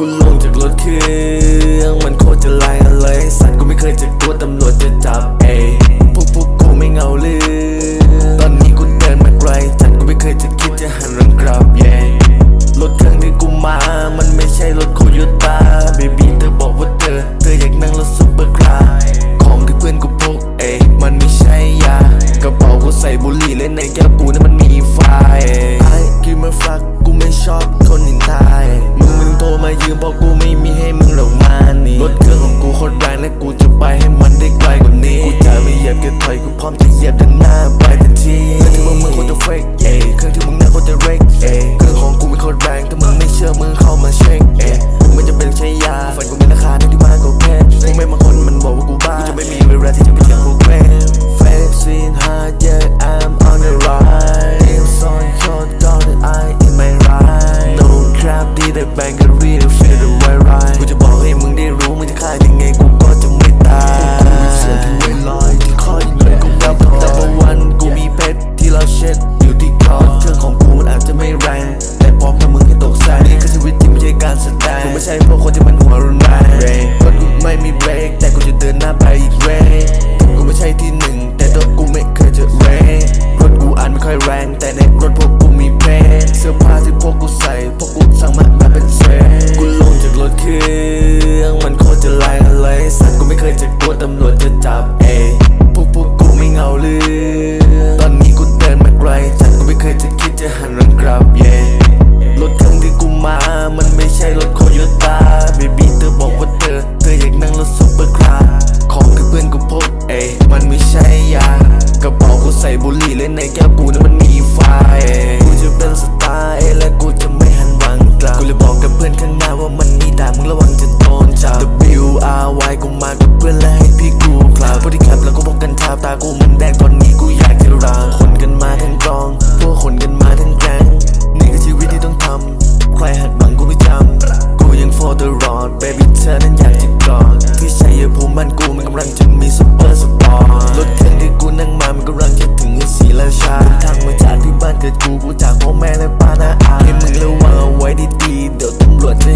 กูลงจากรถเครื่องมันโคตรจะแรงอะไรสัตว์กูไม่เคยจะกลัวตำรวจจะจับเอยพวกพวกกูไม่เหงาเรื่อตอนนี้กูเดินมาไกลจัดกูไม่เคยจะคิดจะหันหลังกลับ yeah รถเครื่องที่กูมา มันไม่ใช่รถโคโยต้าเบบี้เธอบอกว่าเธอ เธออยากนั่งรถซุปเปอร์คาร์ของที่เพื่อนกูพกเอ้ยมันไม่ใช่ยากระเป๋ากูใส่บุหรี่และในแก้วกู พร้อมทำมึงให้ตกใจนี่คือชีวิตจริงไม่ใช่การแสดงกูไม่ใช่พวกคนที่มันหัวรุนแรงรถกูไม่มีเบรกแต่กูจะเดินหน้าไปอีกเว้ยกูไม่ใช่ที่หนึ่งแต่ตัวกูไม่เคยจะเร่รถกูอาจไม่ค่อยแรง แต่ในรถพวกกูมีเพนเสื้อผ้าที่พวกกูใส่พวกกูสั่งมามาเป็นเซตกูลงจากรถเครื่องมันโคตรจะแรงอะไรสัตว์กูไม่เคยจะกลัวตำรวจจะจับเอพวกพวกกูไม่เหงาเรื่อ ส่บุหรี่เละในแก้ว กูกูจากพ่อแม่และป้านะอาให้มึงระวังเอาไว้ดีๆเดี๋ยวตำรวจจะ